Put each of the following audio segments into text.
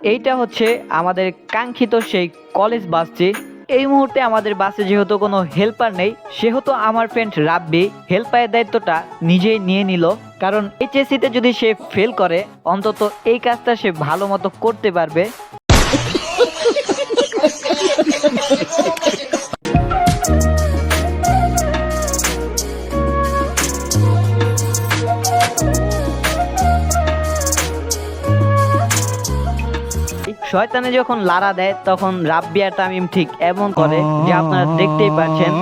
এইটা হচ্ছে আমাদের কাঙ্ক্ষিত সেই কলেজ বাসটি। এই মুহূর্তে আমাদের বাসে যেহেতু কোনো হেল্পার নেই, সেহেতু আমার ফ্রেন্ড রাব্বি হেল্পারের দায়িত্বটা নিজেই নিয়ে নিল। কারণ এইচএসসিতে যদি সে ফেল করে, অন্তত এই কাজটা সে ভালো মতো করতে পারবে। শয়তানে যখন লারা দেয়, তখন রাব্বি আর তামিম ঠিক এমন করে যে আপনারা দেখতেই পাচ্ছেন।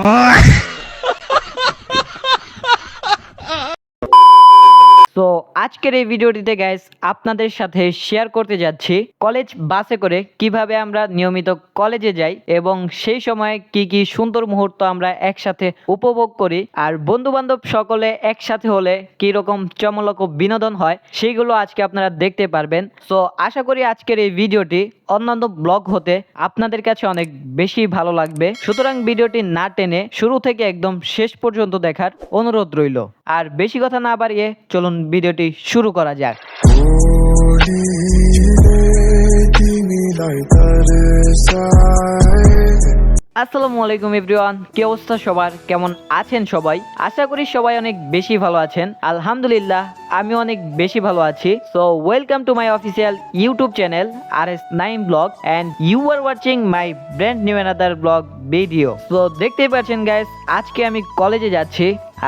তো আজকের এই ভিডিওটিতে গ্যাস আপনাদের সাথে শেয়ার করতে যাচ্ছি কলেজ বাসে করে কীভাবে আমরা নিয়মিত কলেজে যাই এবং সেই সময় কি কি সুন্দর মুহূর্ত আমরা একসাথে উপভোগ করি। আর বন্ধু বান্ধব সকলে একসাথে হলে কি রকম চমলক বিনোদন হয়, সেইগুলো আজকে আপনারা দেখতে পারবেন। সো আশা করি আজকের এই ভিডিওটি অন্যান্য ব্লগ হতে আপনাদের কাছে অনেক বেশি ভালো লাগবে। সুতরাং ভিডিওটি না টেনে শুরু থেকে একদম শেষ পর্যন্ত দেখার অনুরোধ রইল। আর বেশি কথা না বাড়িয়ে চলুন ভিডিওটি শুরু করা যাক। আসসালামু আলাইকুম এভরিওয়ান কি অবস্থা সবার? কেমন আছেন সবাই? আশা করি সবাই অনেক বেশি ভালো আছেন। আলহামদুলিল্লাহ, আমি অনেক বেশি ভালো আছি। So welcome to my official YouTube channel R S nine vlog and you are watching my brand new another vlog video তো দেখতেই পাচ্ছেন গাইস আজকে আমি কলেজে যাচ্ছি,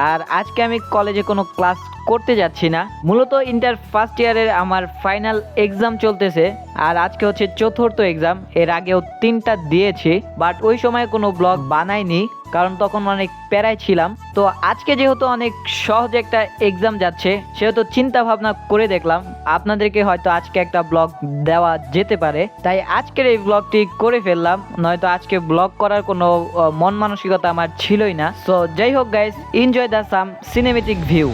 আর আজকে আমি কলেজে কোনো ক্লাস করতে যাচ্ছি না। মূলত ইন্টার ফার্স্ট ইয়ারের আমার ফাইনাল এক্সাম চলতেছে আর আজকে হচ্ছে চতুর্থ এক্সাম। এর আগেও তিনটা দিয়েছি, বাট ওই সময় কোনো ব্লগ বানাইনি, কারণ তখন অনেক প্যারায় ছিলাম। তো আজকে যেহেতু অনেক সহজ একটা এক্সাম যাচ্ছে, সেহেতু চিন্তা ভাবনা করে দেখলাম, আপনাদেরকে হয়তো আজকে একটা ব্লগ দেওয়া যেতে পারে। তাই আজকের এই ব্লগটি করে ফেললাম, নয়তো আজকে ব্লগ করার কোনো মন মানসিকতা আমার ছিলই না। তো যাই হোক guys enjoy the some cinematic view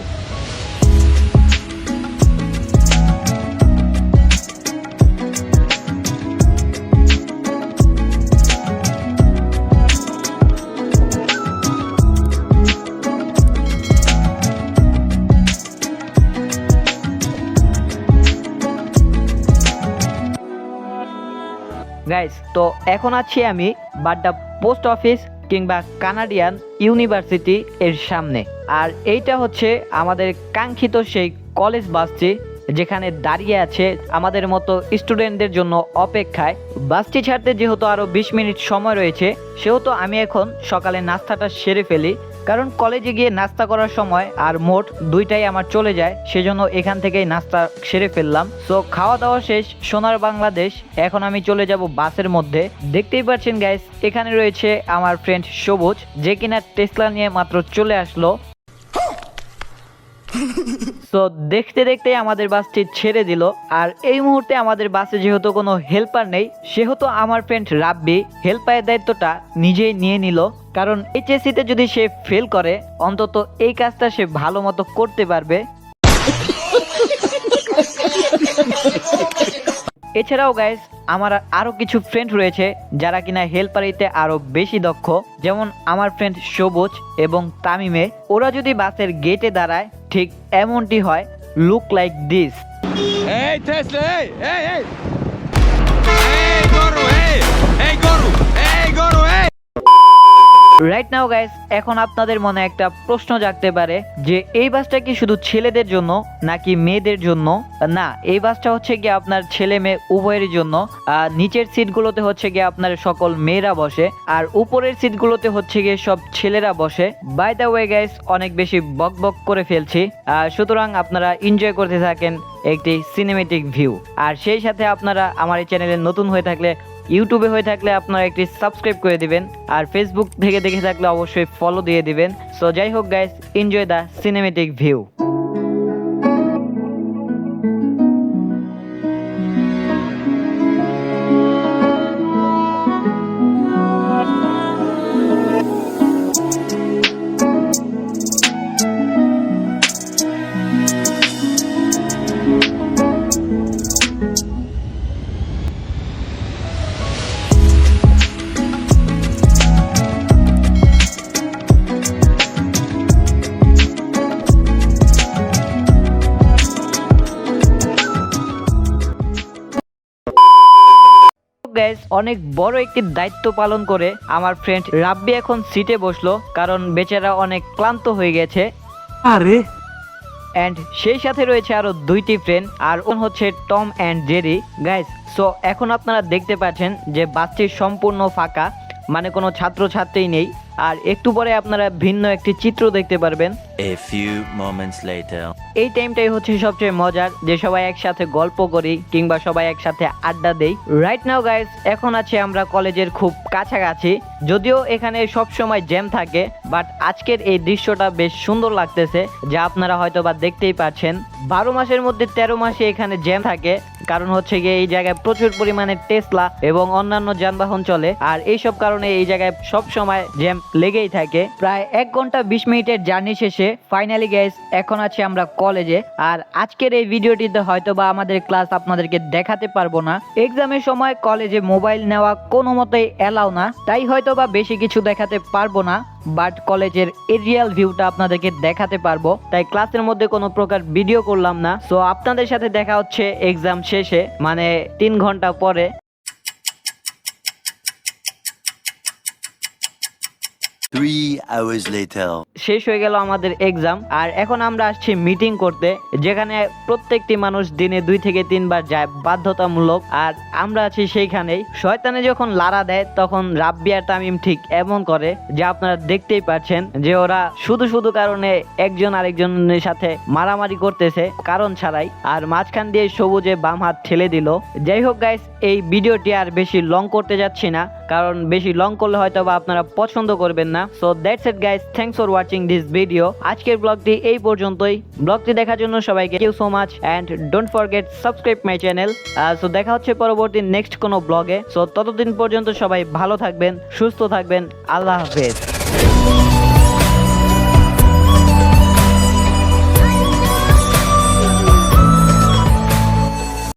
guys তো এখন আছি আমি বাড্ডা পোস্ট অফিস কিংবা কানাডিয়ান ইউনিভার্সিটি এর সামনে। আর এইটা হচ্ছে আমাদের কাঙ্ক্ষিত সেই কলেজ বাসটি, যেখানে দাঁড়িয়ে আছে আমাদের মতো স্টুডেন্টদের জন্য অপেক্ষায়। বাসটি ছাড়তে যেহেতু আরও বিশ মিনিট সময় রয়েছে, সেহেতু আমি এখন সকালে নাস্তাটা সেরে ফেলি। কারণ কলেজে গিয়ে নাস্তা করার সময় আর মোট দুইটাই আমার চলে যায়, সেজন্য এখান থেকেই নাস্তা সেরে ফেললাম। সো খাওয়া দাওয়া শেষ, সোনার বাংলাদেশ। এখন আমি চলে যাব বাসের মধ্যে। দেখতেই পাচ্ছেন গাইস এখানে রয়েছে আমার ফ্রেন্ড সবুজ, যে কিনা টেসলা নিয়ে মাত্র চলে আসলো। তো দেখতে দেখতে আমাদের বাসটি ছেড়ে দিল, আর এই মুহূর্তে আমাদের বাসে যেহেতু কোনো হেল্পার নেই, সেহেতু আমার ফ্রেন্ড রাব্বি হেল্পারের দায়িত্বটা নিজেই নিয়ে নিল। কারণ এইচএসসিতে যদি সে ফেল করে, অন্তত এই কাজটা সে ভালো মতো করতে পারবে। এছাড়াও গাইস আমার আরও কিছু ফ্রেন্ড রয়েছে, যারা কিনা হেল্পারিতে আরও বেশি দক্ষ। যেমন আমার ফ্রেন্ড সবুজ এবং তামিমে। ওরা যদি বাসের গেটে দাঁড়ায় ঠিক এমনটি হয় লুক লাইক দিস এই থেসলে এই এই এই। এই গরু, এই এই গরু। রাইট নাও গাইস এখন আপনাদের মনে একটা প্রশ্ন জাগতে পারে যে এই বাসটা কি শুধু ছেলেদের জন্য নাকি মেয়েদের জন্য? না, এই বাসটা হচ্ছে গিয়ে আপনার ছেলে মেয়ে উভয়ের জন্য। আর নিচের সিটগুলোতে হচ্ছে গিয়ে আপনার সকল মেয়েরা বসে। আর উপরের সিটগুলোতে হচ্ছে গিয়ে সব ছেলেরা বসে। বাই দ্য ওয়ে গাইস অনেক বেশি বক বক করে ফেলছি। আর সুতরাং আপনারা এনজয় করতে থাকেন একটি সিনেমেটিক ভিউ আর সেই সাথে আপনারা আমার এই চ্যানেলে নতুন হয়ে থাকলে ইউটিউবে হয়ে থাকলে আপনারা একটি সাবস্ক্রাইব করে দিবেন, আর ফেসবুক থেকে দেখে থাকলে অবশ্যই ফলো দিয়ে দিবেন। সো যাই হোক guys enjoy the cinematic view guys অনেক বড় একটি দায়িত্ব পালন করে আমার ফ্রেন্ড রাব্বি এখন সিটে বসল কারণ বেচারা অনেক ক্লান্ত হয়ে গেছে। আরে। অ্যান্ড সেই সাথে রয়েছে আরও দুইটি ফ্রেন্ড আর ওন হচ্ছে Tom and Jerry guys so এখন আপনারা দেখতে পাচ্ছেন যে বাসটি সম্পূর্ণ ফাঁকা মানে কোনো ছাত্রছাত্রী নেই। আর একটু পরে আপনারা ভিন্ন একটি চিত্র দেখতে পারবেন। A few moments later. এই টাইমটাই হচ্ছে সবচেয়ে মজার যে সবাই একসাথে গল্প করি কিংবা সবাই একসাথে আড্ডা দেই। রাইট নাও গাইস এখন আছে আমরা কলেজের খুব কাছাকাছি। যদিও এখানে সব সময় জ্যাম থাকে বাট আজকের এই দৃশ্যটা বেশ সুন্দর লাগতেছে যা আপনারা হয়তো বা দেখতেই পাচ্ছেন বারো মাসের মধ্যে তেরো মাসে এখানে জ্যাম থাকে। কারণ হচ্ছে গিয়ে এই জায়গায় প্রচুর পরিমাণে টেসলা এবং অন্যান্য যানবাহন চলে। আর এইসব কারণে এই জায়গায় সব সময় জ্যাম লেগেই থাকে। প্রায় এক ঘণ্টা বিশ মিনিটের জার্নি শেষে ফাইনালি গ্যাস এখন আছে আমরা কলেজে আর আজকের এই ভিডিওটিতে হয়তো বা আমাদের ক্লাস আপনাদেরকে দেখাতে পারব না। এক্সামের সময় কলেজে মোবাইল নেওয়া কোনো মতেই এলাও না। তাই হয়তো বা বেশি কিছু দেখাতে পারব না। বাট কলেজের এরিয়াল ভিউটা আপনাদেরকে দেখাতে পারব। তাই ক্লাসের মধ্যে কোনো প্রকার ভিডিও করলাম না। সো আপনাদের সাথে দেখা হচ্ছে এক্সাম শেষে মানে তিন ঘণ্টা পরে। শেষ হয়ে গেল আমাদের এক্সাম আর এখন আমরা আসছি মিটিং করতে, যেখানে প্রত্যেকটি মানুষ দিনে দুই থেকে তিনবার যায় বাধ্যতামূলক, আর আমরা আছি সেইখানেই। শয়তানে যখন লারা দেয়, তখন রাব্বি আর তামিম ঠিক এমন করে, যে আপনারা দেখতেই পাচ্ছেন যে ওরা শুধু শুধু কারণে একজন আরেকজনের সাথে মারামারি করতেছে, কারণ ছাড়াই। আর মাঝখান দিয়ে সবুজে বাম হাত ঠেলে দিল। যাই হোক গাইস এই ভিডিওটি আর বেশি লং করতে যাচ্ছি না। কারণ বেশি লং করলে হয়তো বা আপনারা পছন্দ করবেন না। So that's it guys thanks for watching this video আজকের ব্লগটি এই পর্যন্তই। ব্লগটি দেখার জন্য সবাইকে you so much and don't forget subscribe my channel so দেখা হচ্ছে পরবর্তী নেক্সট কোনো ব্লগে সো ততদিন পর্যন্ত সবাই ভালো থাকবেন, সুস্থ থাকবেন। আল্লাহ হাফেজ।